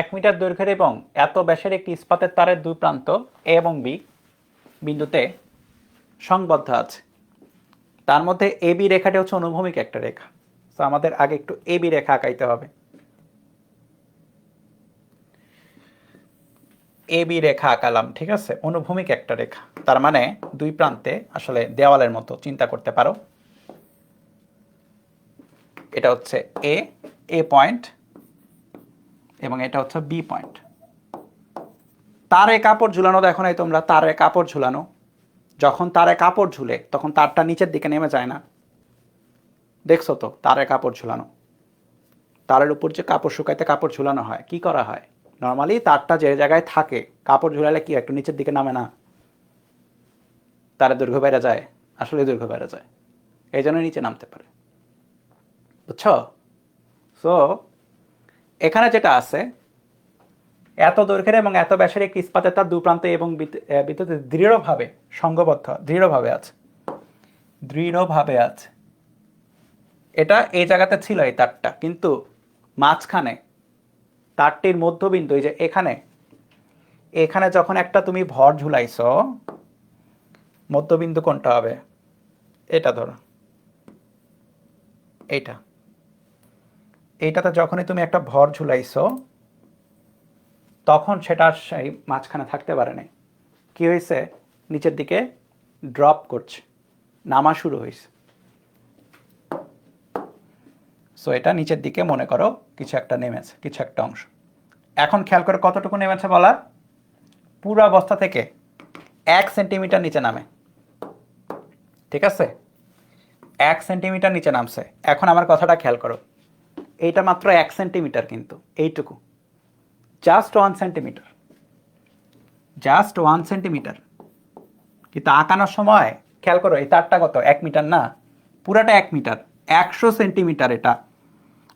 এক মিটার দৈর্ঘ্যের এবং এত ব্যাসের একটি ইস্পাতের তারের দুই প্রান্ত এ এবং বি বিন্দুতে সংবদ্ধ আছে। তার মধ্যে এ বি রেখাটি হচ্ছে অনুভূমিক একটা রেখা। তো আমাদের আগে একটু এ বি রেখা আঁকাইতে হবে। এ বি রেখা আঁকালাম, ঠিক আছে? অনুভূমিক একটা রেখা। তার মানে দুই প্রান্তে আসলে দেওয়ালের মতো চিন্তা করতে পারো। এটা হচ্ছে এ এ পয়েন্ট এবং এটা হচ্ছে বি পয়েন্ট তারে কাপড় ঝুলানো, দেখো নাই তোমরা, তারে কাপড় ঝুলানো। যখন তারে কাপড় ঝুলে, তখন তারটা নিচের দিকে নেমে যায় না। দেখছ তো, তারে কাপড় ঝুলানো। তারের উপর যে কাপড় শুকাইতে কাপড় ঝুলানো হয়, কি করা হয়? নর্মালি তারটা যে জায়গায় থাকে, কাপড় ঝুলালে কি একটু নিচের দিকে নামে না? তারে দৈর্ঘ্য বেড়ে যায়, আসলে দৈর্ঘ্য বেড়ে যায়। এই জন্য নিচে নামতে পারে। বুঝছ? সো এখানে যেটা আছে এত দৈর্ঘ্যের এবং এত ব্যাসের একটি ইস্পাতের তার দু প্রান্তে এবং বিদ্যু- আহ, বিদ্যুতের দৃঢ়ভাবে সংঘবদ্ধ দৃঢ়ভাবে আছে। দৃঢ়ভাবে আছে। এটা এই জায়গাতে ছিল এই তারটা কিন্তু মাঝখানে তারটির মধ্যবিন্দু এই যে এখানে এখানে যখন একটা তুমি ভর ঝুলাইছো মধ্যবিন্দু কোনটা হবে? এটা ধরো। এইটা। এইটাতে যখনই তুমি একটা ভর ঝুলাইছো, তখন সেটা সেই মাঝখানে থাকতে পারে নাই। কি হয়েছে নিচের দিকে ড্রপ করছে। নামা শুরু হয়েছে সো এটা নিচের দিকে মনে করো কিছু একটা নেমেছে, কিছু একটা অংশ। এখন খেয়াল করে কতটুকু নেমেছে বলা পুরো অবস্থা থেকে এক সেন্টিমিটার নিচে নামে। ঠিক আছে? এক সেন্টিমিটার নিচে নামছে। এখন আমার কথাটা খেয়াল করো। এইটা মাত্র এক সেন্টিমিটার কিন্তু, এইটুকু। Just one centimetre just one centimetre কিন্তু আঁকানোর সময়, খেয়াল করো, এই তারটা কত? এক মিটার না? পুরাটা এক মিটার। একশো সেন্টিমিটার এটা।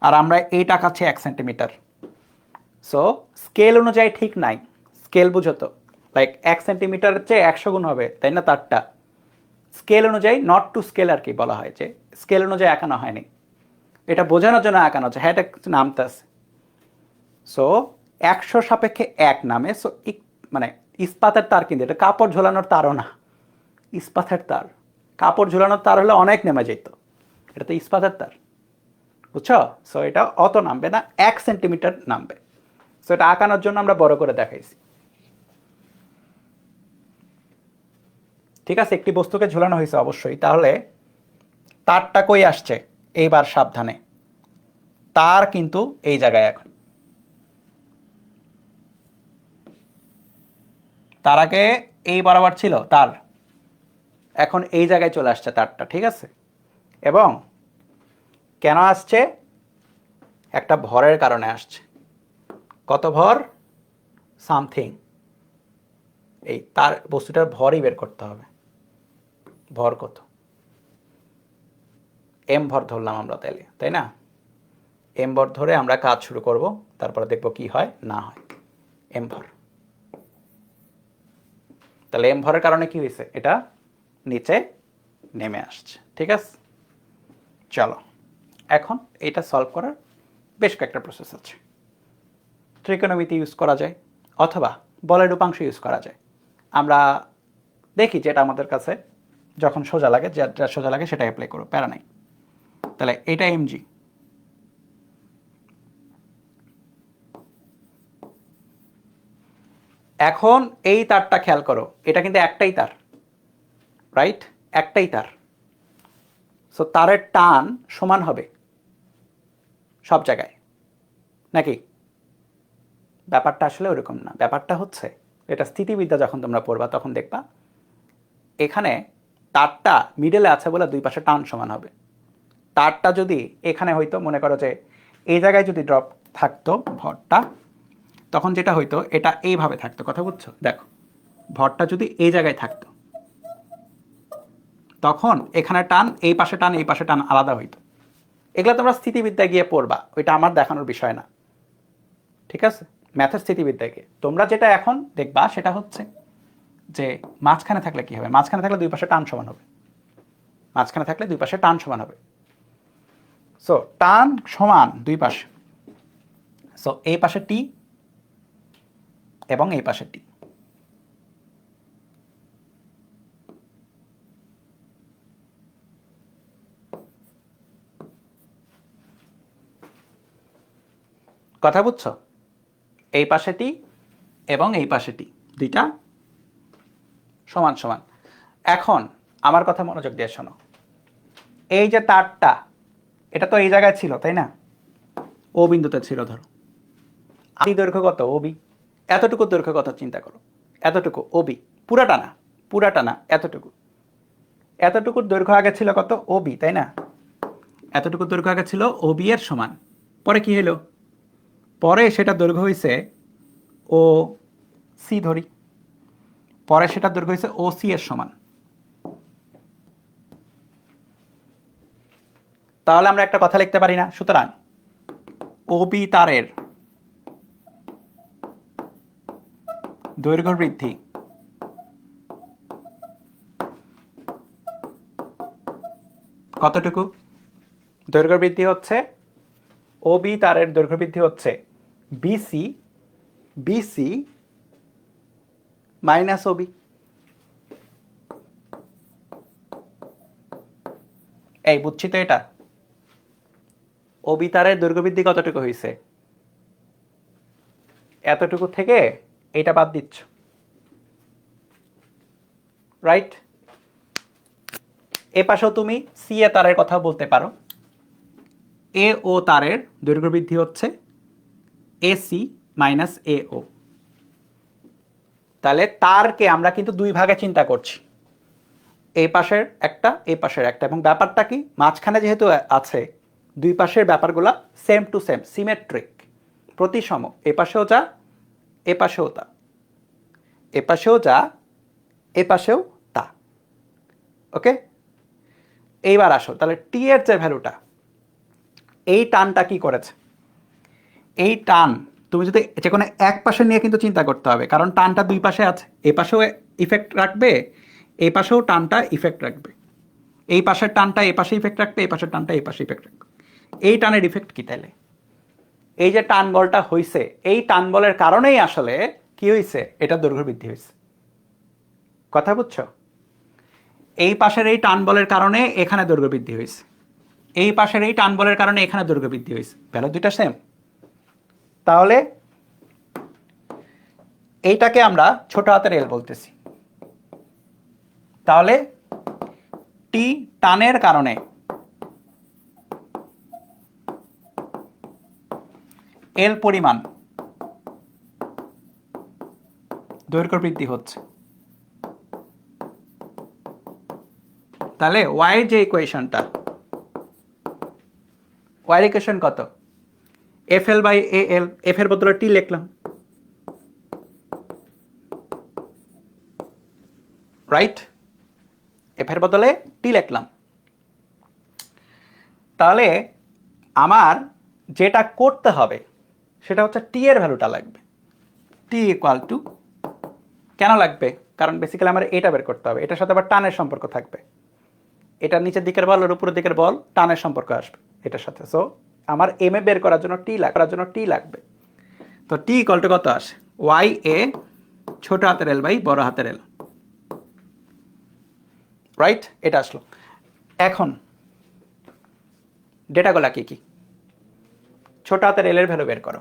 আর আমরা এইটা আঁকাচ্ছি এক সেন্টিমিটার। সো স্কেল অনুযায়ী ঠিক নাই। স্কেল বুঝো তো। লাইক এক সেন্টিমিটারের চেয়ে একশো গুণ হবে, তাই না তারটা? স্কেল অনুযায়ী নট টু স্কেল আর কি বলা হয় যে স্কেল অনুযায়ী আঁকানো হয়নি। এটা বোঝানোর জন্য আঁকানো হচ্ছে। হ্যাঁ এটা নামতে আছে। সো একশো সাপেক্ষে এক নামে সো মানে ইস্পাতের তার কিন্তু, এটা কাপড় ঝোলানোর তারও না। ইস্পাতের তার। কাপড় ঝোলানোর তার হলে অনেক নেমে যেত। এটা তো ইস্পাতের তার। বুঝছ? সো এটা অত নামবে না, এক সেন্টিমিটার নামবে। সো এটা আঁকানোর জন্য আমরা বড় করে দেখাইছি। ঠিক আছে, একটি বস্তুকে ঝুলানো হয়েছে অবশ্যই। তাহলে তারটা কই আসছে? এইবার সাবধানে। তার কিন্তু এই জায়গায় এখন। তার আগে এই বরাবর ছিল, তার। এখন এই জায়গায় চলে আসছে তারটা, ঠিক আছে? এবং কেন আসছে? একটা ভরের কারণে আসছে। কত ভর? সামথিং। এই তার বস্তুটার ভরই বের করতে হবে। ভর কত? এম ভর ধরলাম আমরা তাইলে, তাই না? এম ভর ধরে আমরা কাজ শুরু করব, তারপরে দেখব কি হয়, না হয়। এম ভর। তাহলে এম ভরের কারণে কি হয়েছে? এটা নিচে নেমে আসছে, ঠিক আছে? চলো, এখন এটা সলভ করার বেশ কয়েকটা প্রসেস আছে। ত্রিকোণমিতি ইউজ করা যায়, অথবা বলের রূপাংশ ইউজ করা যায়। আমরা দেখি যেটা আমাদের কাছে যখন সোজা লাগে যেটা সোজা লাগে সেটা অ্যাপ্লাই করো প্যারা নাই। তাহলে এটা এমজি এখন এই তারটা খেয়াল করো, এটা কিন্তু একটাই তার রাইট একটাই তার। সো তারের টান সমান হবে সব জায়গায়, নাকি? ব্যাপারটা আসলে ওরকম না। ব্যাপারটা হচ্ছে, এটা স্থিতিবিদ্যা যখন তোমরা পড়বা, তখন দেখবা এখানে তারটা মিডলে আছে বলে দুই পাশে টান সমান হবে। তারটা যদি এখানে হইতো, মনে করো যে এই জায়গায় যদি ড্রপ থাকতো ভরটা, তখন যেটা হইতো, এটা এইভাবে থাকতো। কথা বুঝছ? দেখো, ভরটা যদি এই জায়গায় থাকতো, তখন এখানে টান, এই পাশে টান, এই পাশে টান আলাদা হইতো। এগুলো তোমরা স্থিতিবিদ্যায় গিয়ে পড়বা, ওইটা আমার দেখানোর বিষয় না। ঠিক আছে? ম্যাথের স্থিতিবিদ্যায় গিয়ে। তোমরা যেটা এখন দেখবা, সেটা হচ্ছে যে মাঝখানে থাকলে কি হবে? মাঝখানে থাকলে দুই পাশে টান সমান হবে। মাঝখানে থাকলে দুই পাশে টান সমান হবে। সো টান সমান দুই পাশে। সো এই পাশে টি এবং এই পাশের টি কথা বুঝছ? এই পাশেটি এবং এই পাশেটি দুইটা সমান সমান। এখন আমার কথা মনোযোগ দিয়ে শোনো। এই যে তারটা এটা তো এই জায়গায় ছিল তাই না? ও বিন্দুতে ছিল ধরো। আদি দৈর্ঘ্য কত ওবি এতটুকু দৈর্ঘ্য কত চিন্তা করো। এতটুকু ওবি পুরাটা না পুরাটা না এতটুকু। এতটুকুর দৈর্ঘ্য আগে ছিল কত? ওবি তাই না? এতটুকু দৈর্ঘ্য আগে ছিল ওবি এর সমান। পরে কি হলো? পরে সেটা দৈর্ঘ্য হয়েছে ও সি ধরি। পরে সেটা দৈর্ঘ্য হয়েছে ও সি এর সমান। তাহলে আমরা একটা কথা লিখতে পারি না। সুতরাং ওবি তারের দৈর্ঘ্য বৃদ্ধি। কতটুকু? দৈর্ঘ্য বৃদ্ধি হচ্ছে ওবি তারের দৈর্ঘ্য বৃদ্ধি হচ্ছে বিসি বিসি মাইনাস ওবি। এই বুঝছি তো এটা? ওবি তারের দৈর্ঘ্য বৃদ্ধি কতটুকু হয়েছে এতটুকু থেকে এটা বাদ দিচ্ছ। রাইট এ পাশেও তুমি সি এ তারের কথা বলতে পারো। এ ও তারের দৈর্ঘ্য বৃদ্ধি হচ্ছে এ সি মাইনাস এ ও। তাহলে তারকে আমরা কিন্তু দুই ভাগে চিন্তা করছি। এই পাশের একটা এই পাশের একটা। এবং ব্যাপারটা কি? মাঝখানে যেহেতু আছে দুই পাশের ব্যাপারগুলো সেম টু সেম সিমেট্রিক প্রতিসম, এ পাশেও যা, এ পাশেও তা। এ পাশেও যা, এ পাশেও তা। ওকে? এইবার আসো, তাহলে টি এর যে ভ্যালুটা, এই টানটা কি করেছে? এই টান, তুমি যদি যে কোনো এক পাশে নিয়ে কিন্তু চিন্তা করতে হবে, কারণ টানটা দুই পাশে আছে। এ পাশেও ইফেক্ট রাখবে এই পাশেও টানটা ইফেক্ট রাখবে। এই পাশের টানটা এ পাশে ইফেক্ট রাখবে এই পাশের টানটা এই পাশে ইফেক্ট রাখবে। এই টানের ইফেক্ট কি তাইলে? এই যে টান বলটা হইছে, এই টান বলের কারণেই আসলে কি হয়েছে এটা দৈর্ঘ্য বৃদ্ধি হয়েছে কথা বুঝছ? এই পাশের এই টান বলের কারণে এখানে দৈর্ঘ্য বৃদ্ধি হয়েছে এই পাশের এই টান বলের কারণে এখানে দৈর্ঘ্য বৃদ্ধি হয়েছে ভ্যালু দুইটা সেম তাহলে এইটাকে আমরা ছোট হাতের এল বলতেছি। তাহলে টি টানের কারণে এল পরিমাণ দৈর্ঘ্য বৃদ্ধি হচ্ছে। তাহলে ওয়াই যে ইকুয়েশনটা ওয়াই ইকুয়েশন কত? F L by A L F এর বদলে টি লিখলাম। রাইট এফ এর বদলে টি লিখলাম। তাহলে আমার যেটা করতে হবে সেটা হচ্ছে টি এর ভ্যালুটা লাগবে। টি ইকুয়াল টু কেন লাগবে? কারণ বেসিক্যালি আমার এটা বের করতে হবে। এটার সাথে আবার টানের সম্পর্ক থাকবে। এটা নিচের দিকের বল আর উপরের দিকের বল টানের সম্পর্ক আসবে এটার সাথে। সো আমার এম এ বের করার জন্য টি করার জন্য টি লাগবে। তো টি ইকুয়াল টু কত আসে? ওয়াই এ ছোট হাতের এল বাই বড় হাতের এল রাইট এটা আসলো। এখন ডেটাগুলা কি কি? ছোট হাতের এল এর ভ্যালু বের করো।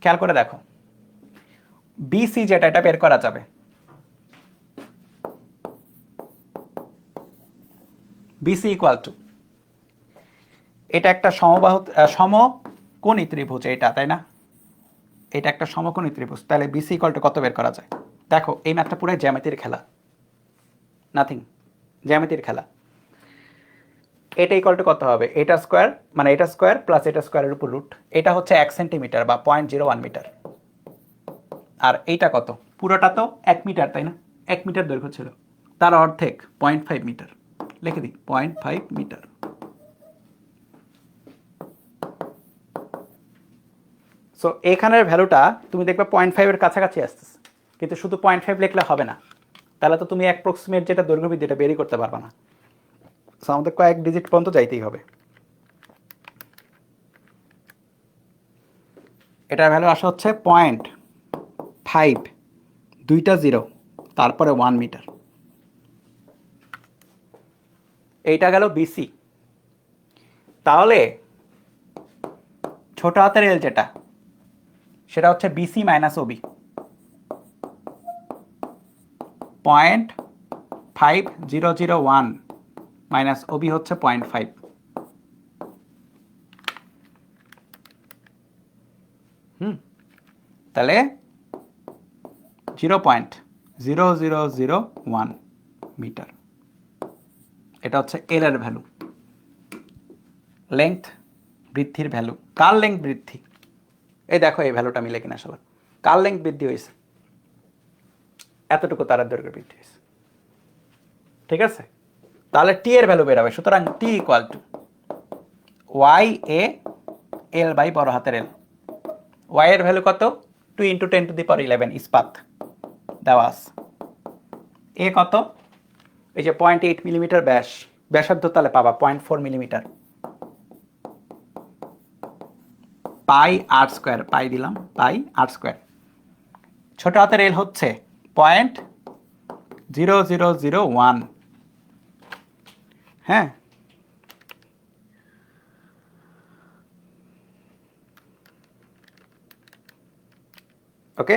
খেয়াল করে দেখো। বিসি যেটা, এটা বের করা যাবে। বিসি ইকুয়াল টু এটা একটা সমবাহ সমকোণী ত্রিভুজ এটা, তাই না? এটা একটা সমকোণী ত্রিভুজ। তাহলে বিসি ইকুয়াল টু কত বের করা যায়? দেখো, এই ম্যাথটা পুরো জ্যামিতির খেলা। নাথিং জ্যামিতির খেলা। এটা ইকুয়াল টু কত হবে? এটা স্কোয়ার মানে এটা স্কোয়ার প্লাস এটা স্কোয়ারের উপর রুট এটা হচ্ছে এক সেন্টিমিটার বা পয়েন্ট জিরো ওয়ান মিটার আর এইটা কত? পুরোটা তো এক মিটার তাই না? এক মিটার দৈর্ঘ্য ছিল। তার অর্ধেক পয়েন্ট ফাইভ মিটার লিখে দিই পয়েন্ট ফাইভ মিটার সো এখানের ভ্যালুটা তুমি দেখবে পয়েন্ট ফাইভের কাছাকাছি আসতেছে। কিন্তু শুধু পয়েন্ট ফাইভ লিখলে হবে না। তাহলে তো তুমি অ্যাপ্রক্সিমেট যেটা দৈর্ঘ্য বৃদ্ধি এটা বেরই করতে পারবে না। সো আমাদের কয়েক ডিজিট পর্যন্ত যাইতেই হবে। এটার ভ্যালু আসা হচ্ছে পয়েন্ট ফাইভ দুইটা জিরো তারপরে ওয়ান মিটার এইটা গেল বিসি তাহলে ছোট হাতের এল যেটা, সেটা হচ্ছে BC minus OB point five zero zero one minus OB হচ্ছে পয়েন্ট ফাইভ হুম। তাহলে zero point zero zero zero one metre এটা হচ্ছে এল এর ভ্যালু লেংথ বৃদ্ধির ভ্যালু কার লেংথ বৃদ্ধি? এই দেখো এই ভ্যালুটা মিলে কিনা সবার। কার লেংথ বৃদ্ধি হয়েছে? এতটুকু তারের দৈর্ঘ্য বৃদ্ধি হয়েছে। ঠিক আছে? তাহলে টি এর ভ্যালু বেরোবে সুতরাং T equal to Y A L by বড় হাতের এল ওয়াই এর ভ্যালু কত? Two into ten to the power eleven ইস্পাত। দেওয়া আছে। এ কত? এই যে পয়েন্ট এইট মিলিমিটার ব্যাস। ব্যাসার্ধ তাহলে পাবা পয়েন্ট ফোর মিলিমিটার পাই আট স্কোয়ার পাই দিলাম পাই আট স্কোয়ার ছোট হাতের এল হচ্ছে point zero zero zero one হ্যাঁ। Okay,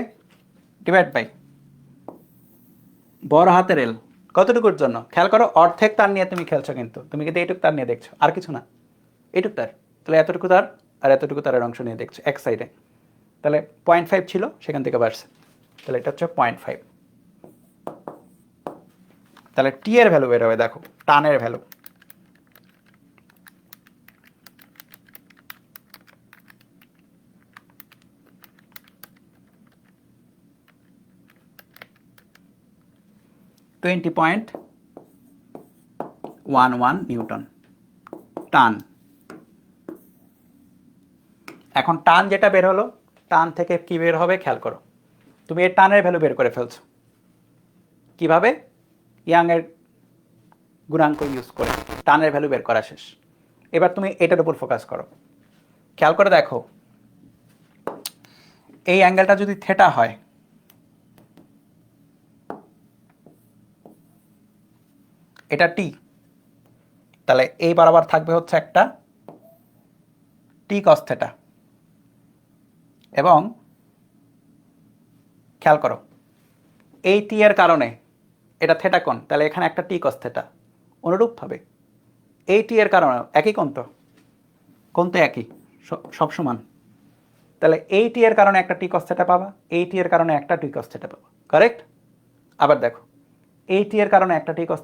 divide by. বড় হাতের এল। কতটুকুর জন্য? খেয়াল করো, অর্ধেক তার নিয়ে তুমি খেলছো কিন্তু। তুমি কিন্তু এইটুক তার নিয়ে দেখছ। আর কিছু না। এইটুক তার। তাহলে এতটুকু তার আর এতটুকু তারের অংশ নিয়ে দেখছ, এক সাইডে তাহলে পয়েন্ট ফাইভ ছিল, সেখান থেকে বাড়ছে। তাহলে এটা হচ্ছে পয়েন্ট ফাইভ তাহলে টি এর ভ্যালু বের হবে, দেখো, টানের value twenty point one one newton টান এখন টান যেটা বের হলো টান থেকে কি বের হবে খেয়াল করো। তুমি এই টানের ভ্যালু বের করে ফেলছো। কীভাবে? ইয়াংয়ের গুণাঙ্ক ইউজ করে টানের ভ্যালু বের করা শেষ। এবার তুমি এটার উপর ফোকাস করো। খেয়াল করে দেখো। এই অ্যাঙ্গেলটা যদি থেটা হয় এটা টি তাহলে এই বরাবর থাকবে হচ্ছে একটা টি কস এবং খেয়াল করো, এই টি এর কারণে এটা থেটা কোণ, তাহলে এখানে একটা টি কস থেটা অনুরূপভাবে এই টি এর কারণে, একই কোণ তো? কোণ তো একই সব সমান। তাহলে এই টি এর কারণে একটা টি কস পাবা, এই টি এর কারণে একটা টি কস পাবা। কারেক্ট আবার দেখো, এই টি এর কারণে একটা টি কস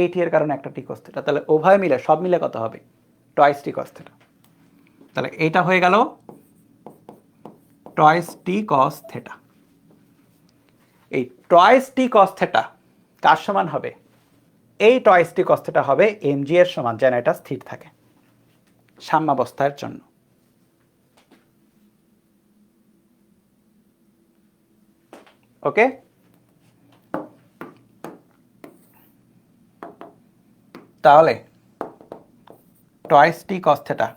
এই টি এর কারণে একটা টি কস থেটা তাহলে উভয় মিলে, সব মিলে কত হবে? টয়েস টি কস থেটা তাহলে এইটা হয়ে গেল টয়েস টি কস থেটা এই টয়েস টি কস থেটা কার সমান হবে? এই টয়েস টি কস থেটা হবে এমজি এর সমান, যেন এটা স্থির থাকে সাম্যাবস্থার জন্য। ওকে তাহলে twice T cos theta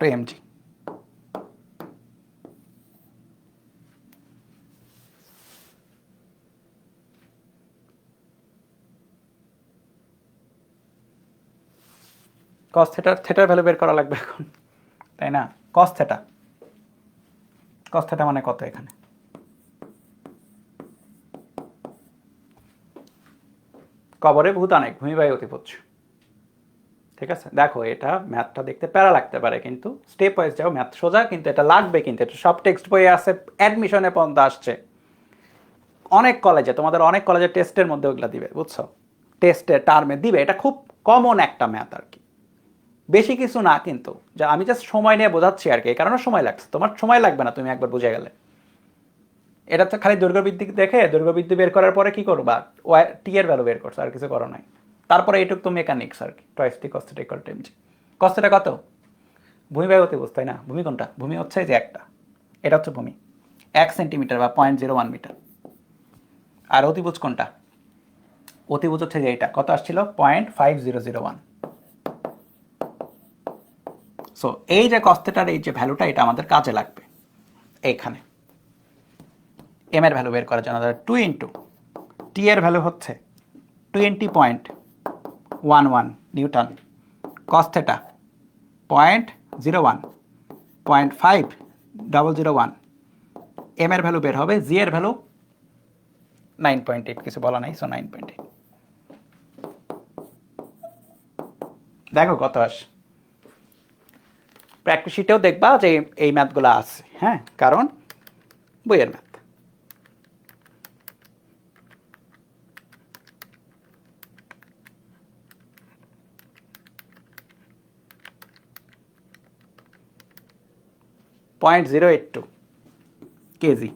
to mg cos থেটার থেটার ভ্যালু বের করা লাগবে এখন, তাই না? কস থেটা কস থেটা মানে কত এখানে? কবরে ভূত অনেক ভূমিবায়ু অতিপোচ্ছ। ঠিক আছে? দেখো, এটা ম্যাথটা দেখতে প্যারা লাগতে পারে, কিন্তু স্টেপ ওয়াইজ যাও, ম্যাথ সোজা, কিন্তু এটা লাগবে, কিন্তু এটা সব টেক্সট বইয়ে আছে অ্যাডমিশনে পর্যন্ত আসছে। অনেক কলেজে তোমাদের অনেক কলেজে টেস্টের মধ্যে ওগুলো দিবে, বুঝছ? টেস্টে টার্মে দিবে, এটা খুব কমন একটা ম্যাথ আর কি। বেশি কিছু না, কিন্তু। যা, আমি জাস্ট সময় নিয়ে বোঝাচ্ছি আর কি, এই কারণে সময় লাগছে। তোমার সময় লাগবে না তুমি একবার বুঝে গেলে। এটা তো খালি দৈর্ঘ্যবৃদ্ধি দেখে দৈর্ঘ্যবৃদ্ধি বের করার পরে কি করবা? টি এর ভ্যালু বের করছ, আর কিছু করো নাই। তারপরে এইটুক তো মেকানিক্স আর কি twice T cos theta equal to MG cos theta কত? ভূমি অতিভুজ, তাই না? ভূমি কোনটা? ভূমি হচ্ছে যে একটা। এটা হচ্ছে ভূমি। এক সেন্টিমিটার বা পয়েন্ট জিরো ওয়ান মিটার আর অতিভুজ কোনটা? অতিভুজ হচ্ছে যে এটা কত আসছিল? Point five zero zero one so এই যে কস্তেটার এই যে ভ্যালুটা এটা আমাদের কাজে লাগবে। এইখানে। এম এর ভ্যালু বের করার জন্য টু ইন্টু টি এর ভ্যালু হচ্ছে twenty point one one newton cos theta point zero one point five double zero one M এর ভ্যালু বের হবে জি এর ভ্যালু নাইন পয়েন্ট এইট কিছু বলা নাই সো নাইন পয়েন্ট এইট দেখো কত আস। প্র্যাকটিস শিটেও দেখবা যে এই ম্যাথগুলো আছে হ্যাঁ? কারণ বইয়ের math point zero eight two KG